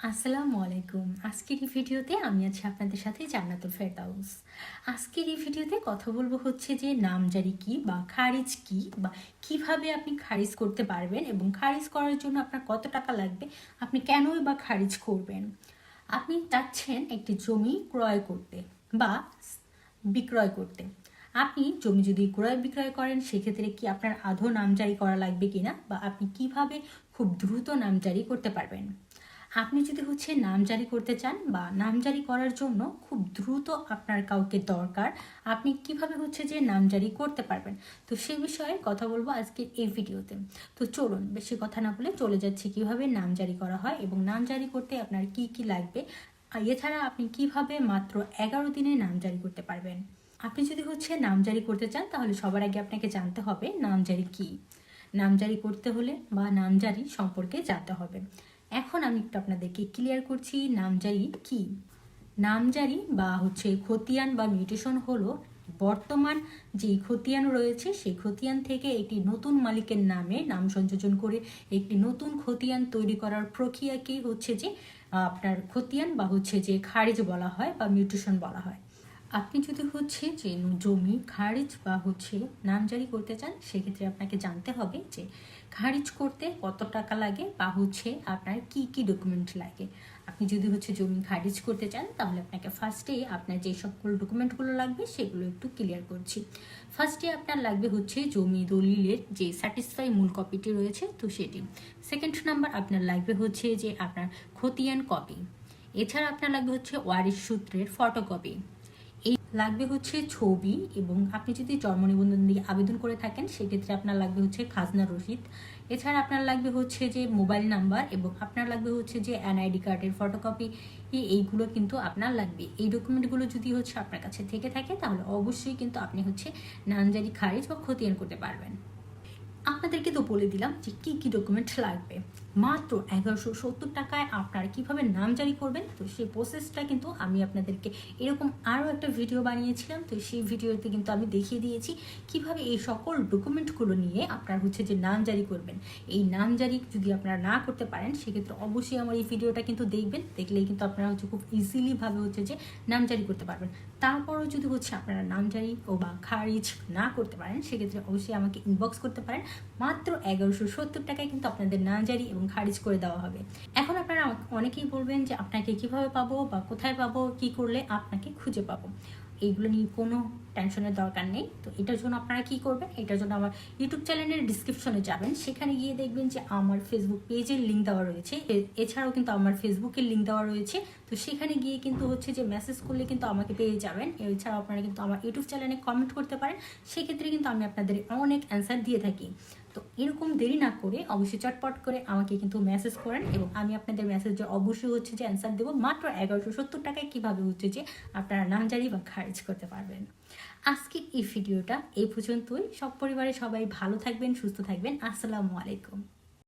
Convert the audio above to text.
আসসালামু আলাইকুম। আজকের এই ভিডিওতে আমি আছি আপনাদের সাথে জান্নাতুল ফেরদাউস। আজকের এই ভিডিওতে কথা বলব হচ্ছে যে নামজারি কি বা খারিজ কি বা কীভাবে আপনি খারিজ করতে পারবেন এবং খারিজ করার জন্য আপনার কত টাকা লাগবে, আপনি কেনই বা খারিজ করবেন? আপনি চাচ্ছেন একটি জমি ক্রয় করতে বা বিক্রয় করতে। আপনি জমি যদি ক্রয় বিক্রয় করেন, সেক্ষেত্রে কি আপনার আধো নামজারি করা লাগবে কিনা বা আপনি কীভাবে খুব দ্রুত নামজারি করতে পারবেন? আপনি যদি হচ্ছে নাম জারি করতে চান বা নাম জারি করার জন্য খুব দ্রুত আপনার কাউকে দরকার, আপনি কীভাবে হচ্ছে যে নাম জারি করতে পারবেন? তো সে বিষয়ে কথা বলব আজকে এই ভিডিওতে। তো চলুন, বেশি কথা না বলে চলে যাচ্ছি কীভাবে নাম জারি করা হয় এবং নাম জারি করতে আপনার কি কি লাগবে। এছাড়া আপনি কীভাবে মাত্র এগারো দিনে নাম জারি করতে পারবেন? আপনি যদি হচ্ছে নাম জারি করতে চান, তাহলে সবার আগে আপনাকে জানতে হবে নাম জারি কী। নামজারি করতে হলে বা নামজারি সম্পর্কে জানতে হবে। এখন আমি একটু আপনাদেরকে ক্লিয়ার করছি নামজারি কি? নামজারি বা হচ্ছে খতিয়ান বা মিউটেশন হলো বর্তমান যে খতিয়ান রয়েছে, সেই খতিয়ান থেকে একটি নতুন মালিকের নামে নাম সংযোজন করে একটি নতুন খতিয়ান তৈরি করার প্রক্রিয়াকেই হচ্ছে যে আপনার খতিয়ান বা হচ্ছে যে খারিজ বলা হয় বা মিউটেশন বলা হয়। আপনি যদি হচ্ছে যে জমি, খারিজ বা হচ্ছে নামজারি করতে চান, সেক্ষেত্রে আপনাকে জানতে হবে যে খারিজ করতে কত টাকা লাগে বা হচ্ছে আপনার কি কি ডকুমেন্ট লাগে। আপনি যদি হচ্ছে জমি খারিজ করতে চান, তাহলে আপনাকে ফার্স্টে আপনার যে সকল ডকুমেন্টগুলো লাগবে, সেগুলো একটু ক্লিয়ার করছি। ফার্স্টে আপনার লাগবে হচ্ছে জমি দলিলের যে স্যাটিসফাই মূল কপিটি রয়েছে, তো সেটি। সেকেন্ড নাম্বার আপনার লাগবে হচ্ছে যে আপনার খতিয়ান কপি এছাড়া আপনার লাগবে হচ্ছে ওয়ারিশ সূত্রের ফটোকপি লাগবে হচ্ছে ছবি এবং আপনি যদি জন্ম নিবন্ধন দিয়ে আবেদন করে থাকেন, সেক্ষেত্রে আপনার লাগবে হচ্ছে খাজনা রসিদ। এছাড়া আপনার লাগবে হচ্ছে যে মোবাইল নাম্বার এবং আপনার লাগবে হচ্ছে যে এনআইডি কার্ডের ফটোকপি এইগুলো কিন্তু আপনার লাগবে। এই ডকুমেন্টগুলো যদি হচ্ছে আপনার কাছে থেকে থাকে, তাহলে অবশ্যই কিন্তু আপনি হচ্ছে নানজারি খারিজ বা খতিয়ান করতে পারবেন। আপনাদেরকে তো বলে দিলাম যে কী কী ডকুমেন্ট লাগবে। মাত্র এগারোশো সত্তর টাকায় আপনারা কীভাবে নাম জারি করবেন? তো সেই প্রসেসটা কিন্তু আমি আপনাদেরকে এরকম আরও একটা ভিডিও বানিয়েছিলাম। তো সেই ভিডিওতে কিন্তু আমি দেখিয়ে দিয়েছি কীভাবে এই সকল ডকুমেন্টগুলো নিয়ে আপনার হচ্ছে যে নাম জারি করবেন। এই নাম জারি যদি আপনারা না করতে পারেন, সেক্ষেত্রে অবশ্যই আমার এই ভিডিওটা কিন্তু দেখবেন। দেখলেই কিন্তু আপনারা হচ্ছে খুব ইজিলিভাবে হচ্ছে যে নাম জারি করতে পারবেন। তারপরও যদি হচ্ছে আপনারা নাম জারি ও বা খারিজ না করতে পারেন, সেক্ষেত্রে অবশ্যই আমাকে ইনবক্স করতে পারেন। মাত্র এগারোশো সত্তর টাকায় কিন্তু আপনাদের নাম জারি এবং খারিজ করে দেওয়া হবে। এখন আপনারা অনেকেই বলবেন যে, আপনাকে কীভাবে পাবো বা কোথায় পাবো, কি করলে আপনাকে খুঁজে পাবো? এইগুলো নিয়ে কোনো টেনশনের দরকার নেই। তো এটার জন্য আপনারা কী করবেন? এটার জন্য আমার ইউটিউব চ্যানেলের ডিসক্রিপশনে যাবেন। সেখানে গিয়ে দেখবেন যে, আমার ফেসবুক পেজের লিঙ্ক দেওয়া রয়েছে। এছাড়াও কিন্তু আমার ফেসবুকের লিঙ্ক দেওয়া রয়েছে। তো সেখানে গিয়ে কিন্তু হচ্ছে যে মেসেজ করলে কিন্তু আমাকে পেয়ে যাবেন। এছাড়াও আপনারা কিন্তু আমার ইউটিউব চ্যানেলে কমেন্ট করতে পারেন। সেক্ষেত্রে কিন্তু আমি আপনাদের অনেক অ্যান্সার দিয়ে থাকি। তো এরকম দেরি না করে অবশ্যই চটপট করে আমাকে কিন্তু মেসেজ করেন এবং আমি আপনাদের মেসেজে অবশ্যই হচ্ছে যে অ্যান্সার দেবো মাত্র এগারোশো সত্তর টাকায় কীভাবে হচ্ছে যে আপনারা নামজারি বা খারিজ করতে পারবেন। আজকে এই ভিডিওটা এই পর্যন্তই। সব পরিবারে সবাই ভালো থাকবেন, সুস্থ থাকবেন। আসসালামু আলাইকুম।